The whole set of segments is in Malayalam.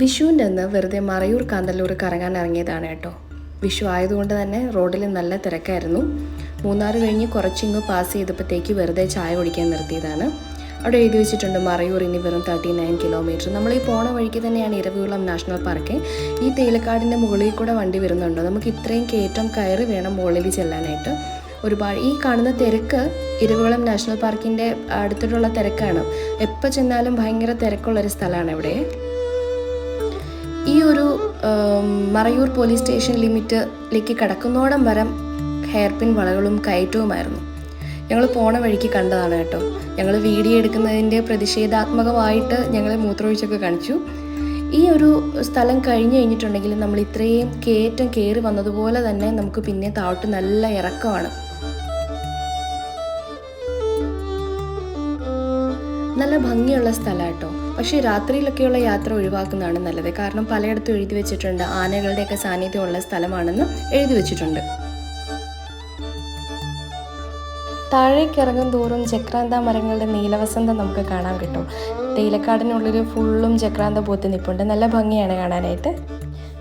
വിഷുവിന്റെ അന്ന് വെറുതെ മറയൂർ കാന്തല്ലൂർ കറങ്ങാൻ ഇറങ്ങിയതാണ് കേട്ടോ. വിഷു ആയതുകൊണ്ട് തന്നെ റോഡിൽ നല്ല തിരക്കായിരുന്നു. മൂന്നാർ കഴിഞ്ഞ് കുറച്ചിങ്ങ് പാസ് ചെയ്തപ്പോഴത്തേക്ക് വെറുതെ ചായ കുടിക്കാൻ നിർത്തിയതാണ്. അവിടെ എഴുതി വെച്ചിട്ടുണ്ട് മറയൂർ ഇനി വെറും തേർട്ടി നയൻ കിലോമീറ്റർ നമ്മൾ ഈ പോണ വഴിക്ക് തന്നെയാണ് ഇരവികുളം നാഷണൽ പാർക്ക്. ഈ തേയിലക്കാടിന്റെ മുകളിൽ കൂടെ വണ്ടി വരുന്നുണ്ടോ. നമുക്ക് ഇത്രയും കയറ്റം കയറി വേണം മുകളിൽ ചെല്ലാനായിട്ട്. ഒരുപാട് ഈ കാണുന്ന തിരക്ക് ഇരവികുളം നാഷണൽ പാർക്കിന്റെ അടുത്തിട്ടുള്ള തിരക്കാണ്. എപ്പോൾ ചെന്നാലും ഭയങ്കര തിരക്കുള്ളൊരു സ്ഥലമാണ് ഇവിടെ. ഈ ഒരു മറയൂർ പോലീസ് സ്റ്റേഷൻ ലിമിറ്റിലേക്ക് കടക്കുന്നോടം വരം ഹെയർ പിൻ വളകളും കയറ്റവുമായിരുന്നു. ഞങ്ങൾ പോണ വഴിക്ക് കണ്ടതാണ് കേട്ടോ. ഞങ്ങൾ വീഡിയോ എടുക്കുന്നതിന്റെ പ്രതിഷേധാത്മകമായിട്ട് ഞങ്ങൾ മൂത്രമൊഴിച്ചൊക്കെ കാണിച്ചു. ഈ ഒരു സ്ഥലം കഴിഞ്ഞു കഴിഞ്ഞിട്ടുണ്ടെങ്കിൽ നമ്മൾ ഇത്രയും കയറ്റം കയറി വന്നതുപോലെ തന്നെ നമുക്ക് പിന്നെ താഴോട്ട് നല്ല ഇറക്കമാണ്. നല്ല ഭംഗിയുള്ള സ്ഥലം കേട്ടോ. പക്ഷേ രാത്രിയിലൊക്കെയുള്ള യാത്ര ഒഴിവാക്കുന്നതാണ് നല്ലത്. കാരണം പലയിടത്തും എഴുതി വെച്ചിട്ടുണ്ട്. ആനകളുടെയൊക്കെ സാന്നിധ്യമുള്ള സ്ഥലമാണെന്ന് എഴുതി വെച്ചിട്ടുണ്ട്. താഴേക്ക് ഇറങ്ങും തോറും ചക്രാന്ത മരങ്ങളുടെ നീലവസന്തം നമുക്ക് കാണാൻ കിട്ടും. തേയിലക്കാടിനുള്ളിൽ ഫുള്ളും ചക്രാന്ത പൂത്ത് നിൽപ്പുണ്ട് നല്ല ഭംഗിയാണ് കാണാനായിട്ട്.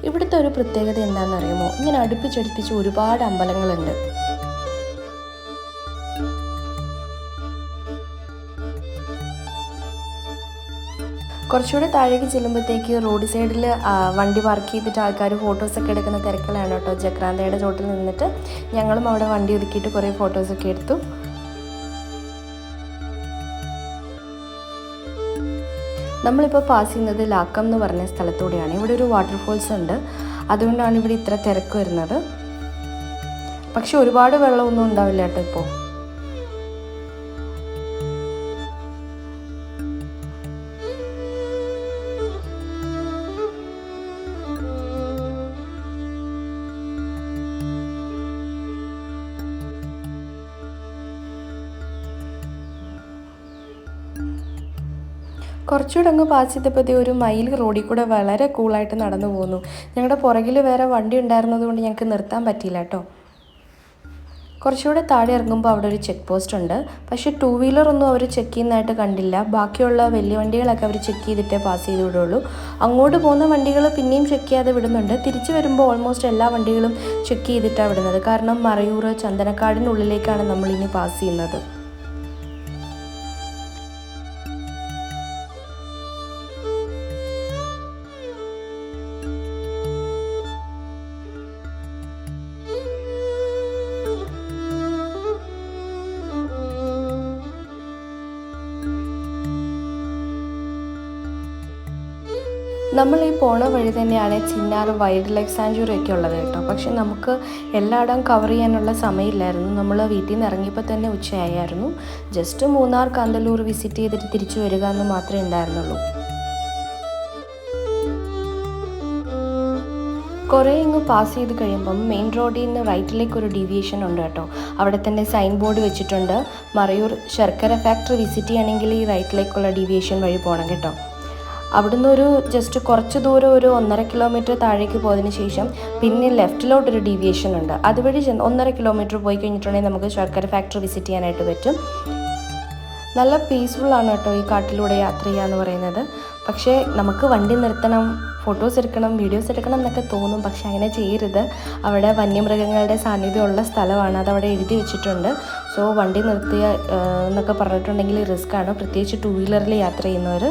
ഇവിടുത്തെ ഒരു പ്രത്യേകത എന്താണെന്ന് അറിയുമോ ഇങ്ങനെ അടുപ്പിച്ചടുപ്പിച്ച് ഒരുപാട് അമ്പലങ്ങളുണ്ട്. കുറച്ചുകൂടെ താഴേക്ക് ചെല്ലുമ്പോഴത്തേക്ക് റോഡ് സൈഡിൽ വണ്ടി പാർക്ക് ചെയ്തിട്ട് ആൾക്കാർ ഫോട്ടോസൊക്കെ എടുക്കുന്ന തിരക്കിലാണ് കേട്ടോ. ജക്രാന്തയുടെ ചോട്ടിൽ നിന്നിട്ട് ഞങ്ങളും അവിടെ വണ്ടി ഒതുക്കിയിട്ട് കുറേ ഫോട്ടോസൊക്കെ എടുത്തു. നമ്മളിപ്പോൾ പാസ് ചെയ്യുന്നത് ലാക്കം എന്ന് പറഞ്ഞ സ്ഥലത്തൂടെയാണ്. ഇവിടെ ഒരു വാട്ടർഫോൾസ് ഉണ്ട്. അതുകൊണ്ടാണ് ഇവിടെ ഇത്ര തിരക്ക് വരുന്നത്. പക്ഷെ ഒരുപാട് വെള്ളമൊന്നും ഉണ്ടാവില്ല കേട്ടോ ഇപ്പോൾ കുറച്ചുകൂടെ അങ്ങ് പാസ് ചെയ്തപ്പോഴത്തേ ഒരു മയിൽ റോഡിൽ കൂടെ വളരെ കൂളായിട്ട് നടന്നു പോന്നു. ഞങ്ങളുടെ പുറകിൽ വേറെ വണ്ടി ഉണ്ടായിരുന്നത് കൊണ്ട് ഞങ്ങൾക്ക് നിർത്താൻ പറ്റിയില്ല കേട്ടോ കുറച്ചുകൂടെ താഴെ ഇറങ്ങുമ്പോൾ അവിടെ ഒരു ചെക്ക് പോസ്റ്റ് ഉണ്ട്. പക്ഷേ ടൂ വീലർ ഒന്നും അവർ ചെക്ക് ചെയ്യുന്നതായിട്ട് കണ്ടില്ല. ബാക്കിയുള്ള വലിയ വണ്ടികളൊക്കെ അവർ ചെക്ക് ചെയ്തിട്ടേ പാസ് ചെയ്ത് വിടുള്ളൂ. അങ്ങോട്ട് പോകുന്ന വണ്ടികൾ പിന്നെയും ചെക്ക് ചെയ്യാതെ വിടുന്നുണ്ട്. തിരിച്ചു വരുമ്പോൾ ഓൾമോസ്റ്റ് എല്ലാ വണ്ടികളും ചെക്ക് ചെയ്തിട്ടാണ് വിടുന്നത്. കാരണം മറയൂർ ചന്ദനക്കാടിനുള്ളിലേക്കാണ് നമ്മളിനി പാസ് ചെയ്യുന്നത്. നമ്മൾ ഈ പോണ വഴി തന്നെയാണ് ചിന്നാർ വൈൽഡ് ലൈഫ് സാഞ്ചുറി ഒക്കെ ഉള്ളത് കേട്ടോ. പക്ഷെ നമുക്ക് എല്ലായിടം കവർ ചെയ്യാനുള്ള സമയമില്ലായിരുന്നു. നമ്മൾ വീട്ടിൽ നിന്ന് ഇറങ്ങിയപ്പോൾ തന്നെ ഉച്ചയായിരുന്നു ജസ്റ്റ് മൂന്നാർ കാന്തല്ലൂർ വിസിറ്റ് ചെയ്തിട്ട് തിരിച്ചു വരിക എന്ന് മാത്രമേ ഉണ്ടായിരുന്നുള്ളൂ. കുറേ ഇങ്ങ് പാസ് ചെയ്ത് കഴിയുമ്പം മെയിൻ റോഡിൽ നിന്ന് റൈറ്റിലേക്ക് ഒരു ഡീവിയേഷൻ ഉണ്ട് കേട്ടോ. അവിടെ തന്നെ സൈൻ ബോർഡ് വെച്ചിട്ടുണ്ട്. മറയൂർ ശർക്കര ഫാക്ടറി വിസിറ്റ് ചെയ്യണമെങ്കിൽ ഈ റൈറ്റിലേക്കുള്ള ഡീവിയേഷൻ വഴി പോകണം കേട്ടോ. അവിടുന്ന് ഒരു ജസ്റ്റ് കുറച്ച് ദൂരം ഒരു ഒന്നര കിലോമീറ്റർ താഴേക്ക് പോയതിന് ശേഷം പിന്നെ ലെഫ്റ്റിലോട്ടൊരു ഡീവിയേഷൻ ഉണ്ട്. അതുവഴി ഒന്നര കിലോമീറ്റർ പോയി കഴിഞ്ഞിട്ടുണ്ടെങ്കിൽ നമുക്ക് ശർക്കര ഫാക്ടറി വിസിറ്റ് ചെയ്യാനായിട്ട് പറ്റും. നല്ല പീസ്ഫുൾ ആണ് കേട്ടോ ഈ കാട്ടിലൂടെ യാത്ര ചെയ്യുക എന്ന് പറയുന്നത്. പക്ഷേ നമുക്ക് വണ്ടി നിർത്തണം ഫോട്ടോസ് എടുക്കണം വീഡിയോസ് എടുക്കണം എന്നൊക്കെ തോന്നും. പക്ഷേ അങ്ങനെ ചെയ്യരുത്. അവിടെ വന്യമൃഗങ്ങളുടെ സാന്നിധ്യമുള്ള സ്ഥലമാണ്. അതവിടെ എഴുതി വെച്ചിട്ടുണ്ട്. സോ വണ്ടി നിർത്തിയ എന്നൊക്കെ പറഞ്ഞിട്ടുണ്ടെങ്കിൽ റിസ്ക് ആണ്. പ്രത്യേകിച്ച് ടൂ വീലറിൽ യാത്ര ചെയ്യുന്നവർ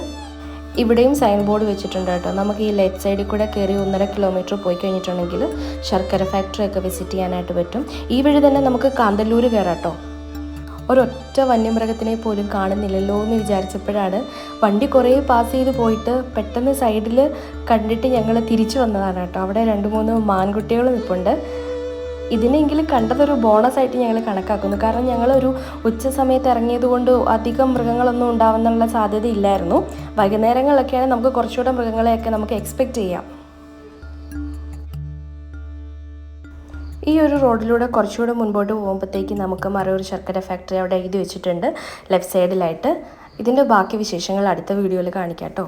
ഇവിടെയും സൈൻ ബോർഡ് വെച്ചിട്ടുണ്ട് കേട്ടോ. നമുക്ക് ഈ ലെഫ്റ്റ് സൈഡിൽ കൂടെ കയറി ഒന്നര കിലോമീറ്റർ പോയി കഴിഞ്ഞിട്ടുണ്ടെങ്കിൽ ശർക്കര ഫാക്ടറി ഒക്കെ വിസിറ്റ് ചെയ്യാനായിട്ട് പറ്റും. ഈ വഴി തന്നെ നമുക്ക് കാന്തല്ലൂർ കയറാം കേട്ടോ. ഒരൊറ്റ വന്യമൃഗത്തിനെ പോലും കാണുന്നില്ലല്ലോ എന്ന് വിചാരിച്ചപ്പോഴാണ് വണ്ടി കുറേ പാസ് ചെയ്ത് പോയിട്ട് പെട്ടെന്ന് സൈഡിൽ കണ്ടിട്ട് ഞങ്ങൾ തിരിച്ചു വന്നതാണ് കേട്ടോ. അവിടെ രണ്ട് മൂന്ന് മാൻകുട്ടികൾ നിൽപ്പുണ്ട് ഇതിനെങ്കിലും കണ്ടതൊരു ബോണസ് ആയിട്ട് ഞങ്ങൾ കണക്കാക്കുന്നു. കാരണം ഞങ്ങളൊരു ഉച്ച സമയത്ത് ഇറങ്ങിയത് കൊണ്ട് അധികം മൃഗങ്ങളൊന്നും ഉണ്ടാവുന്നുള്ള സാധ്യത ഇല്ലായിരുന്നു. വൈകുന്നേരങ്ങളിലൊക്കെയാണ് നമുക്ക് കുറച്ചുകൂടെ മൃഗങ്ങളെയൊക്കെ നമുക്ക് എക്സ്പെക്റ്റ് ചെയ്യാം. ഈ ഒരു റോഡിലൂടെ കുറച്ചുകൂടെ മുൻപോട്ട് പോകുമ്പോഴത്തേക്ക് നമുക്ക് മറയൂർ ശർക്കര ഫാക്ടറി അവിടെ എഴുതി വെച്ചിട്ടുണ്ട് ലെഫ്റ്റ് സൈഡിലായിട്ട് ഇതിന്റെ ബാക്കി വിശേഷങ്ങൾ അടുത്ത വീഡിയോയിൽ കാണിക്കാം കേട്ടോ.